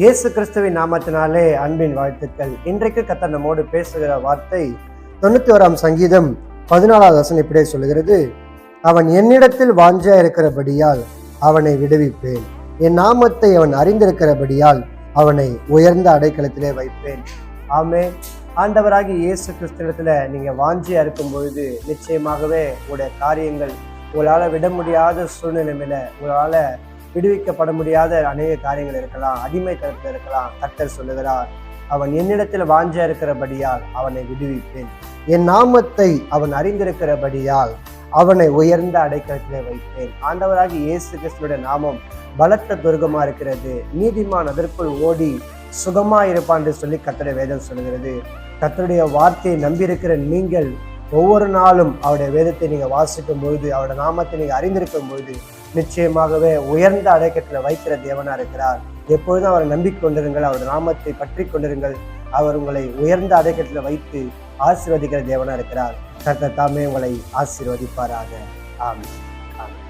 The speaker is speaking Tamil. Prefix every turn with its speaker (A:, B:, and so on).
A: இயேசு கிறிஸ்துவின் நாமத்தினாலே அன்பின் வாழ்த்துக்கள். இன்றைக்கு கத்த நம்மோடு பேசுகிற வார்த்தை தொண்ணூத்தி ஓராம் சங்கீதம் பதினாலாவது வசனம் இப்படியே சொல்லுகிறது. அவன் என்னிடத்தில் வாஞ்சா இருக்கிறபடியால் அவனை விடுவிப்பேன். என் நாமத்தை அவன் அறிந்திருக்கிறபடியால் அவனை உயர்ந்த அடைக்கலத்திலே வைப்பேன். ஆமே ஆண்டவராகி இயேசு கிறிஸ்தவத்தில் நீங்கள் வாஞ்சியாக இருக்கும் பொழுது நிச்சயமாகவே உங்களுடைய காரியங்கள் உங்களால் விட முடியாத சூழ்நிலைமையில உங்களால் விடுவிக்கப்பட முடியாத அநேக காரியங்கள் இருக்கலாம் அடிமைத்தனத்தில் இருக்கலாம் கர்த்தர் சொல்லுகிறார் அவன் என்னிடத்தில் வாஞ்சா இருக்கிறபடியால் அவனை விடுவிப்பேன். என் நாமத்தை அவன் அறிந்திருக்கிறபடியால் அவனை உயர்ந்த அடைக்கலத்திலே வைப்பேன். ஆண்டவராக இயேசு கிறிஸ்துடைய நாமம் பலத்த துர்கமா இருக்கிறது. நீதிமான் அதற்குள் ஓடி சுகமா இருப்பான் என்று சொல்லி கர்த்தருடைய வேதம் சொல்லுகிறது. கத்தருடைய வார்த்தையை நம்பியிருக்கிற நீங்கள் ஒவ்வொரு நாளும் அவருடைய வேதத்தை நீங்கள் வாசிக்கும் பொழுது அவருடைய நாமத்தை நீங்கள் அறிந்திருக்கும் பொழுது நிச்சயமாகவே உயர்ந்த அடைக்கட்டில் வைக்கிற தேவனா இருக்கிறார். எப்பொழுதும் அவரை நம்பிக்கொண்டிருங்கள் அவருடைய நாமத்தை பற்றி கொண்டிருங்கள். அவர் உங்களை உயர்ந்த அடைக்கட்டில் வைத்து ஆசீர்வதிக்கிற தேவனா இருக்கிறார். கர்த்தர் தாமே உங்களை ஆசீர்வதிப்பாராக. ஆமாம் ஆமாம்